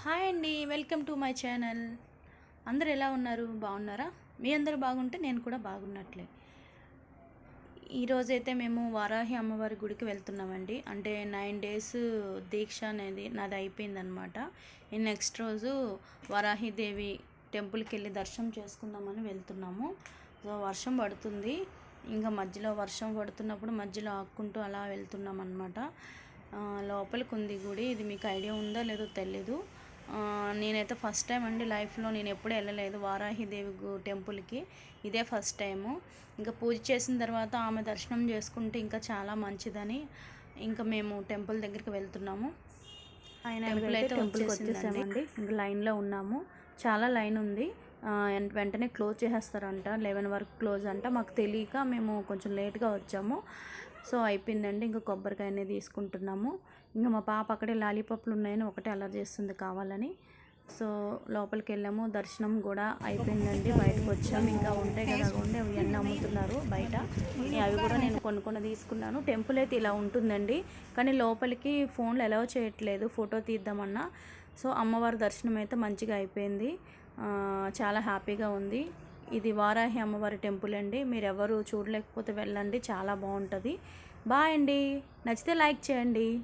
Hi అండి welcome to my channel. అందరు ఎలా ఉన్నారు? బాగున్నారా? మీ అందరూ బాగుంటే నేను కూడా బాగున్నట్లే. ఈరోజైతే మేము వారాహి అమ్మవారి గుడికి వెళ్తున్నామండి. అంటే నైన్ డేస్ దీక్ష అనేది నాది అయిపోయిందనమాట ఈ నెక్స్ట్ రోజు వారాహి దేవి టెంపుల్కి వెళ్ళి దర్శనం చేసుకుందామని వెళ్తున్నాము. సో వర్షం పడుతుంది. ఇంకా మధ్యలో వర్షం పడుతున్నప్పుడు మధ్యలో ఆక్కుంటూ అలా వెళ్తున్నాం అనమాట లోపలికి ఉంది గుడి. ఇది మీకు ఐడియా ఉందో లేదో తెలీదు. నేనైతే ఫస్ట్ టైం అండి లైఫ్లో నేను ఎప్పుడు వెళ్ళలేదు వారాహిదేవి గు- టెంపుల్కి. ఇదే ఫస్ట్ టైము. ఇంకా పూజ చేసిన తర్వాత ఆమె దర్శనం చేసుకుంటే ఇంకా చాలా మంచిదని ఇంకా మేము టెంపుల్ దగ్గరికి వెళ్తున్నాము. టెంపుల్ అయితే వచ్చేసిందండి. ఇంకా లైన్లో ఉన్నాము. చాలా లైన్ ఉంది. వెంటనే క్లోజ్ చేసేస్తారంట. లెవెన్ వరకు క్లోజ్ అంట. మాకు తెలియక మేము కొంచెం లేట్గా వచ్చాము. సో అయిపోయిందండి. ఇంకా కొబ్బరికాయ అనేది తీసుకుంటున్నాము. ఇంకా మా పాప అక్కడే లాలీపాప్లు ఉన్నాయని ఒకటే అలర్ చేస్తుంది కావాలని. సో లోపలికి వెళ్ళాము దర్శనం కూడా అయిపోయిందండి. బయటకు వచ్చాము. ఇంకా ఉంటాయి కదా ఉండే ఇవన్నీ అమ్ముతున్నారు బయట. అవి కూడా నేను కొనుక్కొని తీసుకున్నాను. టెంపుల్ అయితే ఇలా ఉంటుందండి. కానీ లోపలికి ఫోన్లు అలౌ చేయట్లేదు. ఫోటో తీద్దామన్నా. సో అమ్మవారి దర్శనం అయితే మంచిగా అయిపోయింది. చాలా హ్యాపీగా ఉంది. ఇది వారాహి అమ్మవారి టెంపుల్ అండి. మీరు ఎవరు చూడలేకపోతే వెళ్ళండి. చాలా బాగుంటుంది. బాయ్ అండి. నచ్చితే లైక్ చేయండి.